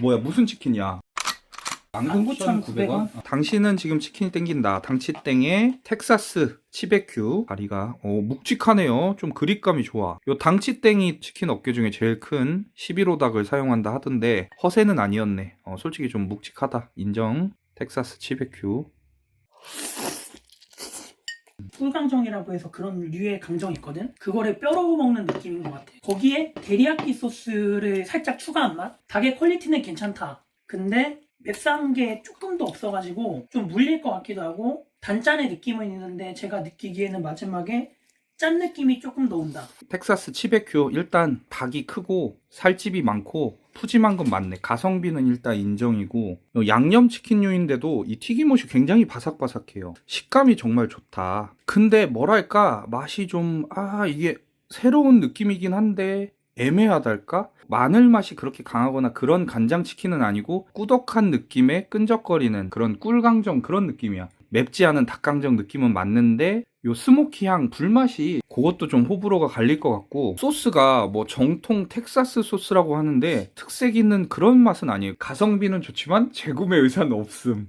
뭐야 무슨 치킨이야? 19,900원? 당신은 지금 치킨이 땡긴다. 당치땡에 텍사스 치베큐 다리가 어, 묵직하네요. 좀 그립감이 좋아. 요 당치땡이 치킨 업계 중에 제일 큰 11호 닭을 사용한다 하던데 허세는 아니었네. 어, 솔직히 좀 묵직하다. 인정. 텍사스 치베큐. 꿀강정이라고 해서 그런 류의 강정이 있거든? 그거를 뼈로 먹는 느낌인 것 같아. 거기에 데리야끼 소스를 살짝 추가한 맛? 닭의 퀄리티는 괜찮다. 근데 맵싼 게 조금 더 없어가지고 좀 물릴 것 같기도 하고 단짠의 느낌은 있는데 제가 느끼기에는 마지막에 짠 느낌이 조금 더 온다. 텍사스 치베큐 일단 닭이 크고 살집이 많고 푸짐한 건 맞네. 가성비는 일단 인정이고 양념 치킨류인데도 이 튀김옷이 굉장히 바삭바삭해요. 식감이 정말 좋다. 근데 뭐랄까 맛이 좀 아 이게 새로운 느낌이긴 한데 애매하달까? 마늘 맛이 그렇게 강하거나 그런 간장 치킨은 아니고 꾸덕한 느낌의 끈적거리는 그런 꿀강정 그런 느낌이야. 맵지 않은 닭강정 느낌은 맞는데 요 스모키 향 불맛이 그것도 좀 호불호가 갈릴 것 같고 소스가 뭐 정통 텍사스 소스라고 하는데 특색 있는 그런 맛은 아니에요. 가성비는 좋지만 재구매 의사는 없음